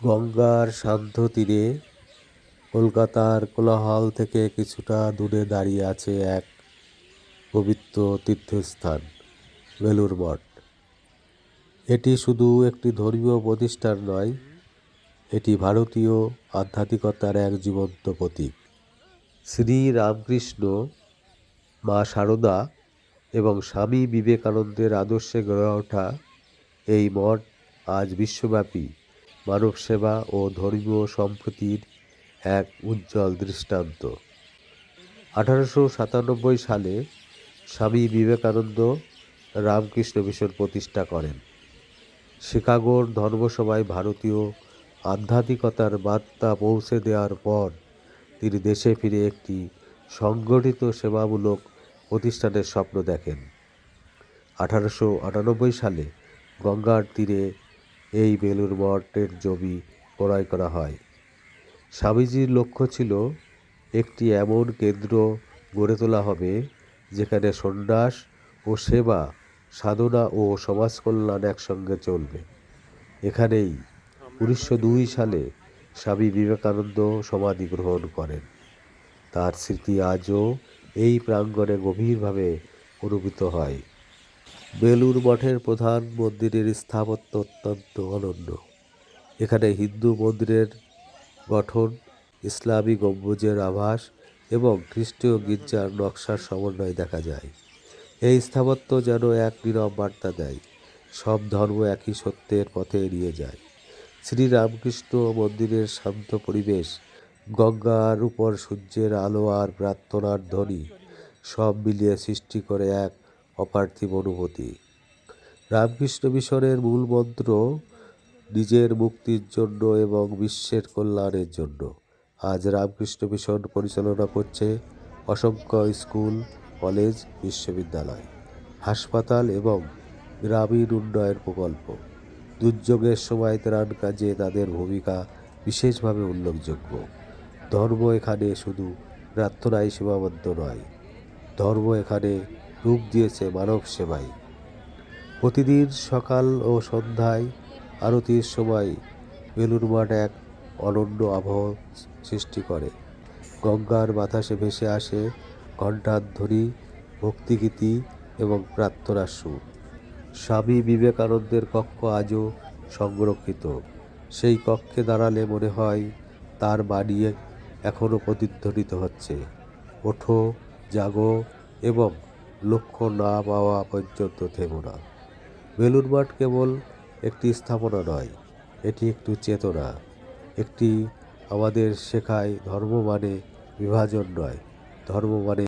গঙ্গার শান্ত তীরে কলকাতার কোলাহল থেকে কিছুটা দূরে দাঁড়িয়ে আছে এক পবিত্র তীর্থস্থান বেলুর মঠ। এটি শুধু একটি ধর্মীয় প্রতিষ্ঠান নয়, এটি ভারতীয় আধ্যাত্মিকতার এক জীবন্ত প্রতীক। শ্রী রামকৃষ্ণ, মা সারদা এবং স্বামী বিবেকানন্দের আদর্শে গড়ে ওঠা এই মঠ আজ বিশ্বব্যাপী। মানব সেবা ও ধর্মীয় সম্প্রীতির এক উজ্জ্বল দৃষ্টান্ত। আঠারোশো সাতানব্বই সালে স্বামী বিবেকানন্দ রামকৃষ্ণ মিশন প্রতিষ্ঠা করেন। শিকাগোর ধর্মসভায় ভারতীয় আধ্যাত্মিকতার বার্তা পৌঁছে দেওয়ার পর তিনি দেশে ফিরে একটি সংগঠিত সেবামূলক প্রতিষ্ঠানের স্বপ্ন দেখেন। আঠারোশো আটানব্বই সালে গঙ্গার তীরে এই বেলুর মঠের জমি ক্রয় করা হয়। স্বামীজির লক্ষ্য ছিল একটি এমন কেন্দ্র গড়ে তোলা হবে যেখানে সন্ন্যাস ও সেবা, সাধনা ও সমাজ কল্যাণ একসঙ্গে চলবে। এখানেই উনিশশো দুই সালে স্বামী বিবেকানন্দ সমাধি গ্রহণ করেন। তার স্মৃতি আজও এই প্রাঙ্গণে গভীরভাবে অনুভূত হয়। বেলুর মঠের প্রধান মন্দিরের স্থাপত্য অত্যন্ত অনন্য। এখানে হিন্দু মন্দিরের গঠন, ইসলামী গম্বুজের আভাস এবং খ্রিস্টীয় গির্জার নকশার সমন্বয় দেখা যায়। এই স্থাপত্য যেন এক নীরব বার্তা দেয়, সব ধর্ম একই সত্যের পথে এড়িয়ে যায়। শ্রীরামকৃষ্ণ মন্দিরের শান্ত পরিবেশ, গঙ্গার উপর সূর্যের আলো আর প্রার্থনার ধ্বনি, সব মিলিয়ে সৃষ্টি করে এক অপার্থিব অনুভূতি। রামকৃষ্ণ মিশনের মূল মন্ত্র, নিজের মুক্তির জন্য এবং বিশ্বের কল্যাণের জন্য। আজ রামকৃষ্ণ মিশন পরিচালনা করছে অসংখ্য স্কুল, কলেজ, বিশ্ববিদ্যালয়, হাসপাতাল এবং গ্রামীণ উন্নয়ন প্রকল্প। দুর্যোগের সময় ত্রাণ কাজে তাদের ভূমিকা বিশেষভাবে উল্লেখযোগ্য। ধর্ম এখানে শুধু প্রার্থনায় সীমাবদ্ধ নয়, ধর্ম এখানে রূপ দিয়েছে মানব সেবায় প্রতিদিন সকাল ও সন্ধ্যায় আরতির সময় বেলুর মাঠ এক অনন্য আবহ সৃষ্টি করে। গঙ্গার বাতাসে ভেসে আসে ঘণ্টার ধ্বনি ভক্তিগীতি এবং প্রার্থনার সুর। স্বামী বিবেকানন্দের কক্ষ আজও সংরক্ষিত। সেই কক্ষে দাঁড়ালে মনে হয় তার বাণী এখনও প্রতিধ্বনিত হচ্ছে। ওঠো, জাগো এবং লক্ষ্য না পাওয়া পর্যন্ত থেমো না। বেলুন মাঠ কেবল একটি স্থাপনা নয়, এটি একটি চেতনা। একটি আমাদের শেখায় ধর্ম মানে বিভাজন নয়, ধর্ম মানে